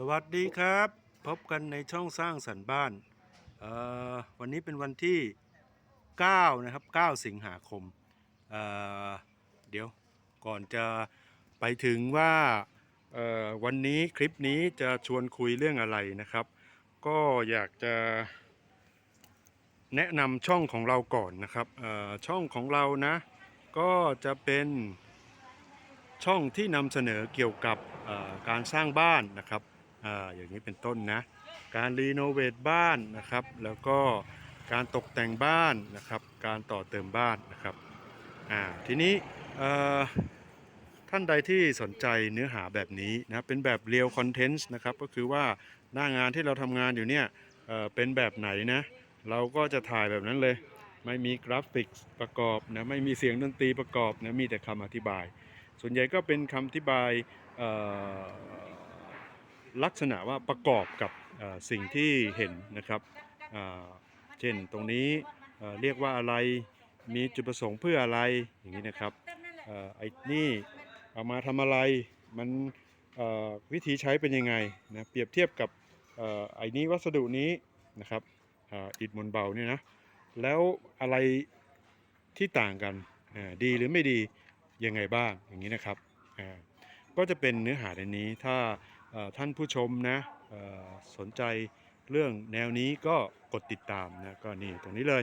สวัสดีครับ พบกันในช่องสร้างสรรค์บ้านวันนี้เป็นวันที่ 9 นะครับ 9 สิงหาคมเเดี๋ยวก่อนจะไปถึงว่าวันนี้คลิปนี้จะชวนคุยเรื่องอะไรนะครับ ก็อยากจะแนะนำช่องของเราก่อนนะครับช่องของเรานะ ก็จะเป็นช่องที่นำเสนอเกี่ยวกับการสร้างบ้านนะครับ อาอย่างนี้เป็นต้นนะ การรีโนเวทบ้านนะครับ แล้วก็การตกแต่งบ้านนะครับ การต่อเติมบ้านนะครับอ่าทีนี้ท่านใดที่สนใจเนื้อหาแบบนี้นะเป็นแบบเรียลคอนเทนต์นะครับก็คือว่าหน้างานที่เราทำงานอยู่เนี่ยเเป็นแบบไหนนะเราก็จะถ่ายแบบนั้นเลย ไม่มีกราฟิกประกอบนะไม่มีเสียงดนตรีประกอบนะมีแต่คำอธิบาย ส่วนใหญ่ก็เป็นคำอธิบาย ลักษณะว่าประกอบกับสิ่งที่เห็นนะครับ เช่นตรงนี้เรียกว่าอะไร มีจุดประสงค์เพื่ออะไรอย่างนี้นะครับอไอ้นี่เอามาทำอะไร มันวิธีใช้เป็นยังไงนะเปรียบเทียบกับอไอ้นี้วัสดุนี้นะครับอ,อิฐมวลเบาเนี่ยนะแล้วอะไรที่ต่างกันดีหรือไม่ดียังไงบ้างอย่างนี้นะครับก็จะเป็นเนื้อหาในนี้ถ้า ท่านผู้ชมนะสนใจเรื่องแนวนี้ก็กดติดตามนะก็นี่ตรงนี้เลย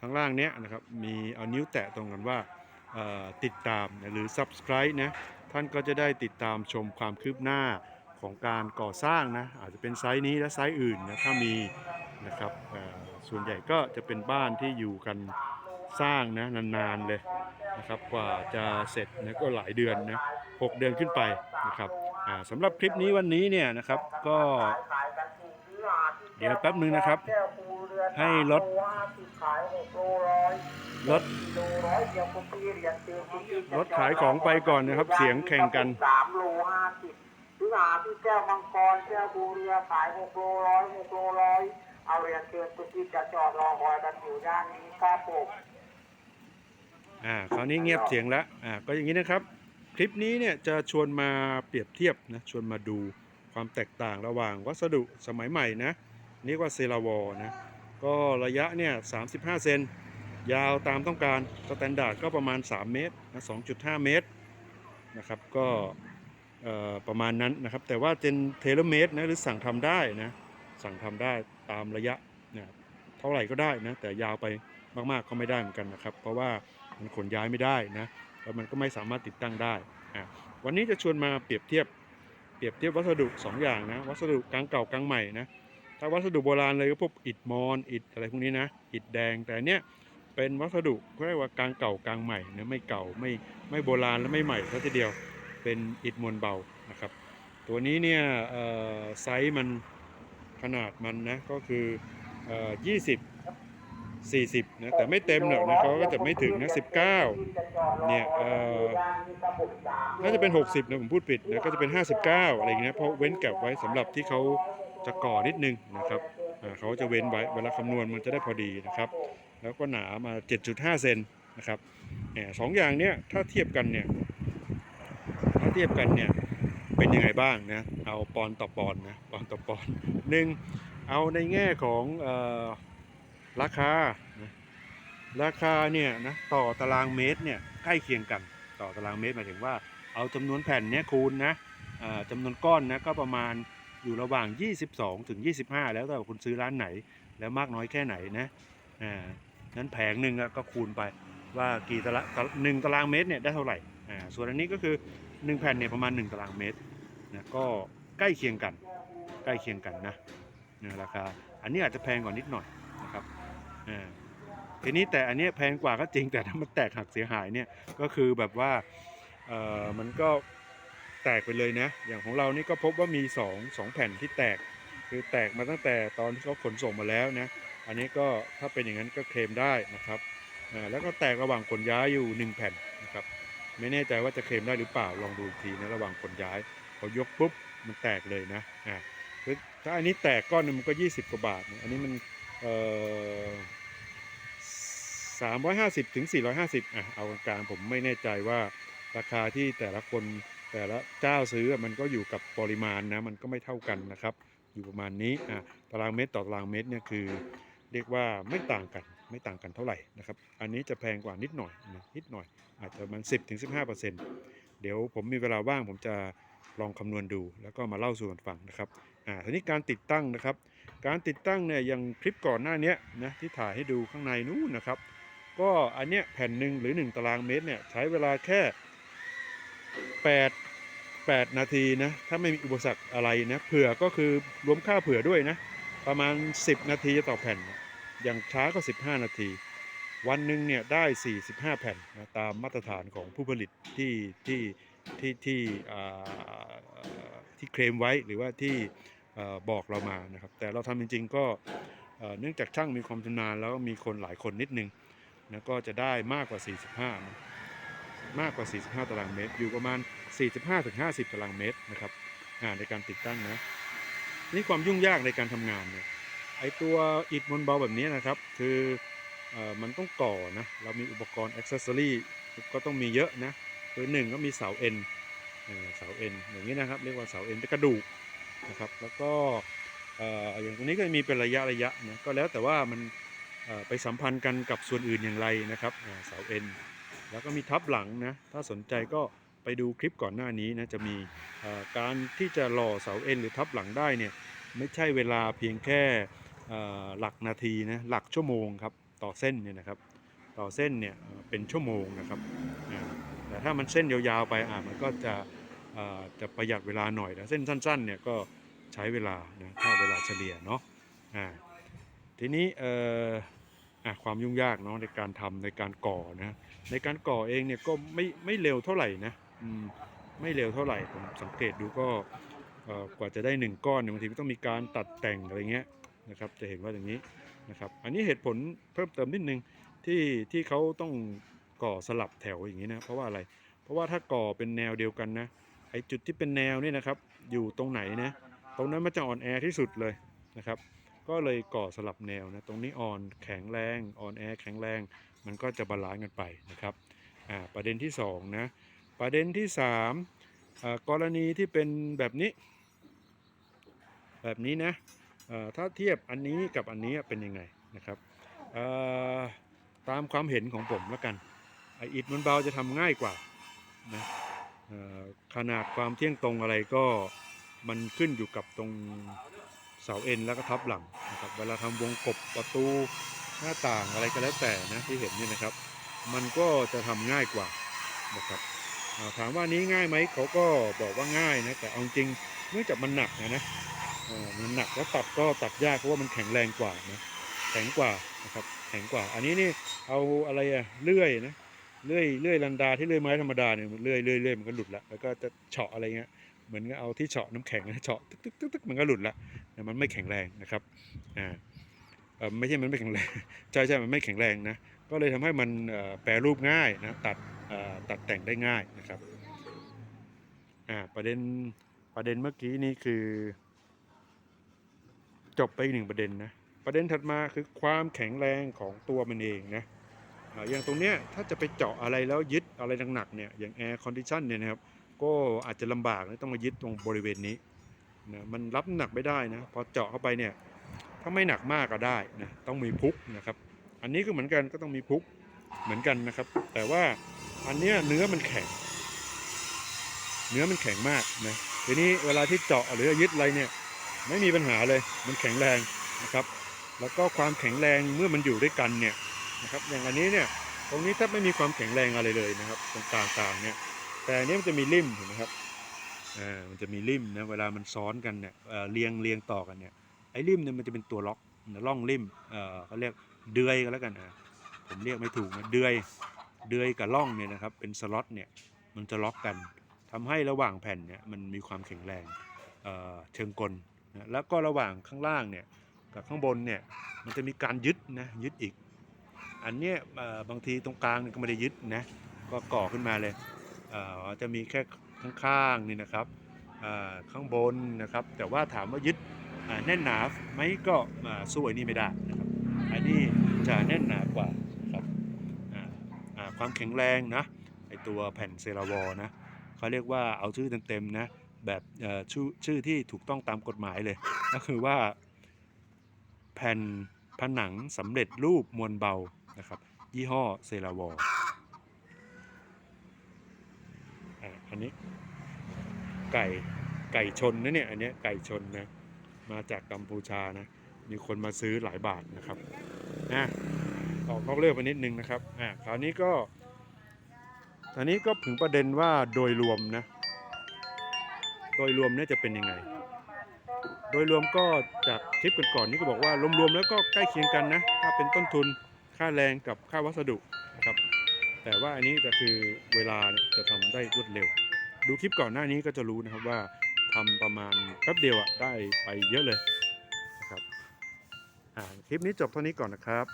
ข้างล่างเนี้ยนะครับมีเอานิ้วแตะตรงกันว่าติดตามนะหรือ subscribe นะท่านก็จะได้ติดตามชมความคืบหน้าของการก่อสร้างนะอาจจะเป็นไซส์นี้และไซส์อื่นนะถ้ามีนะครับส่วนใหญ่ก็จะเป็นบ้านที่อยู่กันสร้างนะนานๆเลยนะครับกว่าจะเสร็จนะก็หลายเดือนนะหกเดือนขึ้นไปนะครับ อ่าสำหรับคลิปนี้วันนี้เนี่ยนะครับก็เดี๋ยวแป๊บนึงนะครับ ให้รถรถรถขายของไปก่อนนะครับ เสียงแข่งกันสามโลห้าสิบซื้อหาที่แก้วมังกรแก้วภูเรือขายหกโลร้อยหกโลร้อยเอาเรียนเชิญทุกที่จะจอดรอคอยกันอยู่ย่านนี้ครับผมอ่าคราวนี้เงียบเสียงแล้วอ่าก็อย่างนี้นะครับ คลิปนี้เนี่ยจะชวนมาเปรียบเทียบนะชวนมาดูความแตกต่างระหว่างวัสดุสมัยใหม่นะเรียกว่าเซราวอนะก็ระยะเนี่ย35 เซนยาวตามต้องการสแตนดาร์ดก็ประมาณ 3 เมตรนะ2.5 เมตรนะครับก็ประมาณนั้นนะครับ แต่ว่าเป็นเทเลเมตรนะหรือสั่งทำได้นะสั่งทำได้ตามระยะเนี่ยเท่าไหร่ก็ได้นะแต่ยาวไปมากๆก็ไม่ได้เหมือนกันนะครับ เพราะว่ามันขนย้ายไม่ได้นะ แล้วมันก็ไม่สามารถติดตั้งได้อะวันนี้จะชวนมาเปรียบเทียบเปรียบเทียบวัสดุ2ออย่างนะวัสดุกลางเก่ากลางใหม่นะถ้าวัสดุโบราณเลยก็พวกอิฐมอนอิฐอะไรพวกนี้นะอิฐแดงแต่เนี้ยเป็นวัสดุเรียกว่ากลางเก่ากลางใหม่นะไม่เก่าไม่ไม่โบราณและไม่ใหม่ซะทีเดียวเป็นอิฐมวลเบานะครับ ตัวนี้เนี่ยไซส์มันขนาดมันนะก็คืออ่อ20 40นะแต่ไม่เต็มหรอกนะเขาก็จะไม่ถึงนะ19เนี่ยเอ่อน่าจะเป็น 60นะผมพูดผิดนะก็จะเป็น 59 อะไรอย่างเงี้ยเพราะเว้นแก็บไว้สำหรับที่เขาจะก่อนิดนึงนะครับเขาจะเว้นไว้เวลาคำนวณมันจะได้พอดีนะครับ แล้วก็หนามา 7.5 เซนนะครับเนี่ยสองอย่างเนี้ยถ้าเทียบกันเนี่ยถ้าเทียบกันเนี่ยเป็นยังไงบ้างนะเอาปอนด์ต่อปอนด์นะปอนต่อปอนด์หนึ่งเอาในแง่ของเอ่อ ราคา ราคาเนี่ยนะต่อตารางเมตรเนี่ยใกล้เคียงกัน ต่อตารางเมตรหมายถึงว่าเอาจำนวนแผ่นเนี้ยคูณนะอ่าจำนวนก้อนนะก็ประมาณอยู่ระหว่าง 22 ถึง 25 แล้วแต่ว่าคุณซื้อร้านไหน แล้วมากน้อยแค่ไหนนะอ่านั้นแผงหนึ่งก็คูณไปว่ากี่ตารางหนึ่งตารางเมตรเนี่ยได้เท่าไหร่อ่าส่วนอันนี้ก็คือ 1 แผ่นเนี่ยประมาณ 1 ตารางเมตรนะก็ใกล้เคียงกัน ใกล้เคียงกันนะนะราคาอันนี้อาจจะแพงกว่านิดหน่อย ทีนี้แต่อันนี้แพงกว่าก็จริงแต่ถ้ามันแตกหักเสียหายเนี่ยก็คือแบบว่าเออมันก็แตกไปเลยนะ อย่างของเรานี่ก็พบว่ามี2 2แผ่นที่แตก คือแตกมาตั้งแต่ตอนที่เขาขนส่งมาแล้วนะอันนี้ก็ถ้าเป็นอย่างนั้นก็เคลมได้นะครับแล้วก็แตกระหว่างขนย้ายอยู่ 1 แผ่นนะครับไม่แน่ใจว่าจะเคลมได้หรือเปล่าลองดูทีนะระหว่างขนย้ายพอยกปุ๊บมันแตกเลยนะอ่าถ้าอันนี้แตกก้อนนึงมันก็ 20กว่าบาท อันนี้มันเอ่อ 350ถึง450อะเอากลางผมไม่แน่ใจว่าราคาที่แต่ละคนแต่ละเจ้าซื้อมันก็อยู่กับปริมาณนะมันก็ไม่เท่ากันนะครับ อยู่ประมาณนี้อะตารางเมตรต่อตารางเมตรเนี่ยคือ เรียกว่าไม่ต่างกันไม่ต่างกันเท่าไหร่นะครับอันนี้จะแพงกว่านิดหน่อยนะนิดหน่อยอาจจะประมัน 10ถึง15 เดี๋ยวผมมีเวลาว่างผมจะลองคำนวณดู แล้วก็มาเล่าสู่กันฟังนะครับอ่าทีนี้การติดตั้งนะครับ การติดตั้งเนี่ยอย่างคลิปก่อนหน้านี้นะที่ถ่ายให้ดูข้างในนู้นนะครับ ก็อันเนี้ยแผ่นหนึ่งหรือ 1 ตารางเมตรเนี่ยใช้เวลาแค่ 8 8 นาทีนะถ้าไม่มีอุปสรรคอะไรนะเผื่อก็คือรวมค่าเผื่อด้วยนะประมาณ 10 นาทีต่อแผ่น อย่างช้าก็ 15 นาที วันหนึ่งเนี่ยได้ 45 แผ่นนะตามมาตรฐานของผู้ผลิตที่ที่ที่ที่อ่าที่เคลมไว้หรือว่าที่บอกเรามานะครับแต่เราทำจริง ๆ ก็เนื่องจากช่างมีความชำนาญแล้วมีคนหลายคนนิดนึง นะก็จะได้มากกว่า 45 มากกว่า 45 ตารางเมตร อยู่ประมาณ 45-50 ตารางเมตรนะครับอ่าในการติดตั้งนะนี่ความยุ่งยากในการทำงานเนี่ยไอตัวอิฐมวลเบาแบบนี้นะครับ คืออมันต้องก่อนะเรามีอุปกรณ์อ็อกเซอรี่ก็ต้องมีเยอะนะคือหนึ่งก็มีเสาเอ็นเสาเอ็นอย่างนี้นะครับ เรียกว่าเสาเอ็นเป็นกระดูกนะครับ แล้วก็อย่างตรงนี้ก็มีเป็นระยะระยะนะก็แล้วแต่ว่ามัน ไปสัมพันธ์กันกับส่วนอื่นอย่างไรนะครับเสาเอ็นแล้วก็มีทับหลังนะถ้าสนใจก็ไปดูคลิปก่อนหน้านี้นะจะมีการที่จะหล่อเสาเอ็นหรือทับหลังได้เนี่ยไม่ใช่เวลาเพียงแค่หลักนาทีนะหลักชั่วโมงครับต่อเส้นเนี่ยนะครับต่อเส้นเนี่ยเป็นชั่วโมงนะครับแต่ถ้ามันเส้นยาวๆไปอะมันก็จะจะประหยัดเวลาหน่อยแต่เส้นสั้นๆเนี่ยก็ใช้เวลานะถ้าเวลาเฉลี่ยเนาะอ่าทีนี้เอ่อ ความยุ่งยากเนาะในการทำในการก่อนะในการก่อเองเนี่ยก็ไม่ไม่เร็วเท่าไหร่นะอืมไม่เร็วเท่าไหร่ผมสังเกตดูก็กว่าจะได้หนึ่งก้อนเนี่ยบางทีมันต้องมีการตัดแต่งอะไรเงี้ยนะครับจะเห็นว่าอย่างนี้นะครับอันนี้เหตุผลเพิ่มเติมนิดนึงที่ที่เขาต้องก่อสลับแถวอย่างนี้นะเพราะว่าอะไร เพราะว่าถ้าก่อเป็นแนวเดียวกันนะไอจุดที่เป็นแนวนี่นะครับอยู่ตรงไหนนะตรงนั้นมันจะอ่อนแอที่สุดเลยนะครับ ก็เลยก่อสลับแนวนะตรงนี้อ่อนแข็งแรงอ่อนแอแข็งแรง มันก็จะบาลานซ์กันไปนะครับอ่าประเด็นที่สองนะประเด็นที่สามกรณีที่เป็นแบบนี้ แบบนี้นะถ้าเทียบอันนี้กับอันนี้เป็นยังไงนะครับตามความเห็นของผมแล้วกันอิฐมันเบาจะทำง่ายกว่านะขนาดความเที่ยงตรงอะไรก็มันขึ้นอยู่กับตรง เสาเอ็นแล้วก็ทับหลังนะครับเวลาทำวงกบประตูหน้าต่างอะไรก็แล้วแต่นะที่เห็นนี่นะครับ มันก็จะทำง่ายกว่านะครับถามว่านี้ง่ายไหมเขาก็บอกว่าง่ายนะแต่เอาจริงเนื่องจากมันหนักนะนะมันหนักแล้วตัดก็ตัดยากเพราะว่ามันแข็งแรงกว่านะแข็งกว่านะครับแข็งกว่า อันนี้นี่เอาอะไรอะเลื่อยนะเลื่อยเลื่อยลันดาที่เลื่อยไม้ธรรมดาเนี่ยเลื่อยเลื่อยเลื่อยมันก็หลุดละแล้วก็จะเฉาะอะไรเงี้ย เหมือนกับเอาที่เฉาะน้ำแข็งนะเฉาะตึกตึกตึกตึกมันก็หลุดละแต่มันไม่แข็งแรงนะครับอ่าไม่ใช่มันไม่แข็งแรงใช่ใช่มันไม่แข็งแรงนะก็เลยทำให้มันแปรรูปง่ายนะตัดตัดแต่งได้ง่ายนะครับอ่าประเด็นประเด็นเมื่อกี้นี้คือ จบไปอีกหนึ่งประเด็นนะประเด็นถัดมาคือความแข็งแรงของตัวมันเองนะอ่าอย่างตรงเนี้ยถ้าจะไปเจาะอะไรแล้วยึดอะไรหนักๆเนี่ยอย่างแอร์คอนดิชันเนี่ยนะครับ ก็อาจจะลำบากนะต้องมายึดตรงบริเวณนี้นะมันรับหนักไม่ได้นะพอเจาะเข้าไปเนี่ยถ้าไม่หนักมากก็ได้นะต้องมีพุกนะครับ อันนี้ก็เหมือนกันก็ต้องมีพุกเหมือนกันนะครับ แต่ว่าอันเนี้ยเนื้อมันแข็ง เนื้อมันแข็งมากนะทีนี้เวลาที่เจาะหรือยึดอะไรเนี่ยไม่มีปัญหาเลยมันแข็งแรงนะครับ แล้วก็ความแข็งแรงเมื่อมันอยู่ด้วยกันเนี่ยนะครับอย่างอันนี้เนี่ยตรงนี้แทบไม่มีความแข็งแรงอะไรเลยนะครับตรงกลางๆเนี่ย แต่อันนี้มันจะมีริมเห็นไหมครับอ่ามันจะมีริมนะเวลามันซ้อนกันเนี่ยเเรียงเรียงต่อกันเนี่ยไอ้ริมเนี่ยมันจะเป็นตัวล็อกร่องริมเออเขาเรียกเดือยก็แล้วกันอะผมเรียกไม่ถูกนะเดือยเดือยกับร่องเนี่ยนะครับเป็นสล็อตเนี่ยมันจะล็อกกันทำให้ระหว่างแผ่นเนี่ยมันมีความแข็งแรงเเชิงกลนะแล้วก็ระหว่างข้างล่างเนี่ยกับข้างบนเนี่ยมันจะมีการยึดนะยึดอีก อันเนี้ยบางทีตรงกลางเนี่ยก็ไม่ได้ยึดนะก็ก่อขึ้นมาเลย จะมีแค่ข้างๆนี่นะครับข้างบนนะครับ แต่ว่าถามว่ายึดแน่นหนาไหมก็อ่าสู้ไอ้นี่ไม่ได้นะครับอันนี้จะแน่นหนากว่าครับความแข็งแรงนะไอตัวแผ่นเซราวอนะเขาเรียกว่าเอาชื่อเต็มๆนะแบบชื่อชื่อที่ถูกต้องตามกฎหมายเลย ก็คือว่าแผ่นผนังสำเร็จรูปมวลเบานะครับ ยี่ห้อเซราวอร์ อันนี้ ไก่ไก่ชนนะเนี่ยอันนี้ไก่ชนนะมาจากกัมพูชานะมีคนมาซื้อหลายบาทนะครับอะออกนอกเรื่องไปนิดนึงนะครับอะคราวนี้ก็ตอนนี้ก็ถึงประเด็นว่าโดยรวมนะ โดยรวมเนี่ยจะเป็นยังไง โดยรวมก็จากคลิปก่อนๆนี่ก็บอกว่ารวมๆแล้วก็ใกล้เคียงกันนะ ถ้าเป็นต้นทุนค่าแรงกับค่าวัสดุนะครับ แต่ว่าอันนี้จะคือเวลาจะทำได้รวดเร็ว ดูคลิปก่อนหน้านี้ก็จะรู้นะครับว่าทำประมาณแป๊บเดียวอะได้ไปเยอะเลยนะครับคลิปนี้จบเท่านี้ก่อนนะครับ